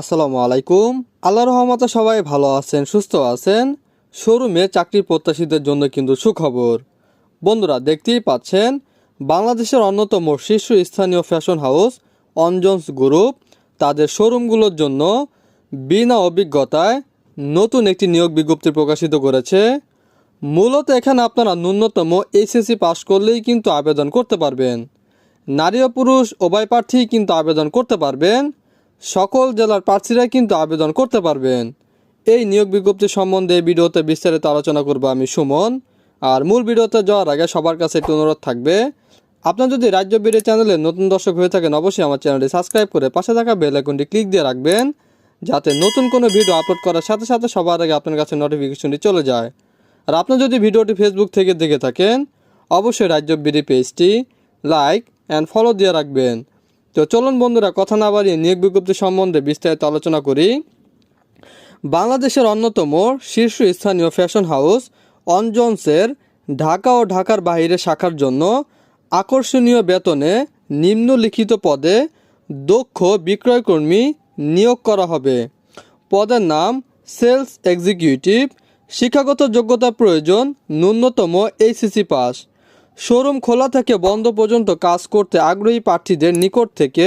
আসসালামু আলাইকুম। আল্লাহ রহমতে সবাই ভালো আছেন, সুস্থ আছেন। শোরুমে চাকরি প্রত্যাশীদের জন্য কিন্তু সুখবর। বন্ধুরা, দেখতেই পাচ্ছেন, বাংলাদেশের অন্যতম শীর্ষস্থানীয় ফ্যাশন হাউস অঞ্জনস গ্রুপ তাদের শোরুমগুলোর জন্য বিনা অভিজ্ঞতায় নতুন একটি নিয়োগ বিজ্ঞপ্তি প্রকাশিত করেছে। মূলত এখানে আপনারা ন্যূনতম এইচএসসি পাশ করলেই কিন্তু আবেদন করতে পারবেন। নারী ও পুরুষ উভয় প্রার্থী কিন্তু আবেদন করতে পারবেন। সকল জেলার প্রার্থীরাই কিন্তু আবেদন করতে পারবেন। এই নিয়োগ বিজ্ঞপ্তি সম্বন্ধে ভিডিওতে বিস্তারিত আলোচনা করব আমি সুমন। আর মূল ভিডিওতে যাওয়ার আগে সবার কাছে একটি অনুরোধ থাকবে। আপনার যদি রাজ্য বিডি চ্যানেলে নতুন দর্শক হয়ে থাকেন, অবশ্যই আমার চ্যানেলটি সাবস্ক্রাইব করে পাশে থাকা বেল আইকনটি ক্লিক দিয়ে রাখবেন, যাতে নতুন কোনো ভিডিও আপলোড করার সাথে সাথে সবার আগে আপনার কাছে নোটিফিকেশনটি চলে যায়। আর আপনি যদি ভিডিওটি ফেসবুক থেকে দেখে থাকেন, অবশ্যই রাজ্য বিডি পেজটি লাইক অ্যান্ড ফলো দিয়ে রাখবেন। তো চলুন বন্ধুরা, কথা না বাড়িয়ে নিয়োগ বিজ্ঞপ্তি সম্বন্ধে বিস্তারিত আলোচনা করি। বাংলাদেশের অন্যতম শীর্ষস্থানীয় ফ্যাশন হাউস অনজন্সের ঢাকা ও ঢাকার বাইরে শাখার জন্য আকর্ষণীয় বেতনে নিম্নলিখিত পদে দক্ষ বিক্রয়কর্মী নিয়োগ করা হবে। পদের নাম সেলস এক্সিকিউটিভ, শিক্ষাগত যোগ্যতা প্রয়োজন ন্যূনতম এইচএসসি পাস। শোরুম খোলা থেকে বন্ধ পর্যন্ত কাজ করতে আগ্রহী প্রার্থীদের নিকট থেকে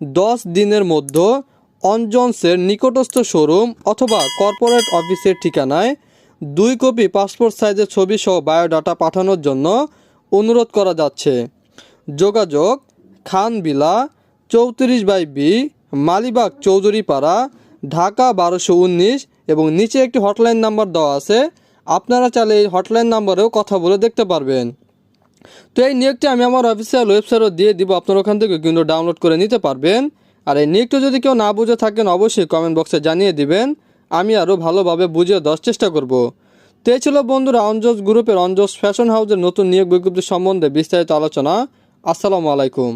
দশ দিনের মধ্যে অনজন্সের নিকটস্থ শোরুম অথবা কর্পোরেট অফিসের ঠিকানায় দুই কপি পাসপোর্ট সাইজের ছবি সহ বায়োডাটা পাঠানোর জন্য অনুরোধ করা যাচ্ছে। যোগাযোগ খানবিলা চৌত্রিশ বাই বি মালিবাগ চৌধুরীপাড়া ঢাকা বারোশো উনিশ এবং নিচে একটি হটলাইন নাম্বার দেওয়া আছে। আপনারা চাইলে এই হটলাইন নাম্বারেও কথা বলে দেখতে পারবেন। তো এই নিয়োগটি আমি আমার অফিসিয়াল ওয়েবসাইটও দিয়ে দিব। আপনার ওখান থেকে কিন্তু ডাউনলোড করে নিতে পারবেন। আর এই নিয়োগটি যদি কেউ না বুঝে থাকেন, অবশ্যই কমেন্ট বক্সে জানিয়ে দিবেন। আমি আরও ভালোভাবে বুঝিয়ে দেওয়ার চেষ্টা করব। তো এই ছিল বন্ধুরা অঞ্জস গ্রুপের অঞ্জস ফ্যাশন হাউসের নতুন নিয়োগ বিজ্ঞপ্তি সম্বন্ধে বিস্তারিত আলোচনা। আসসালামু আলাইকুম।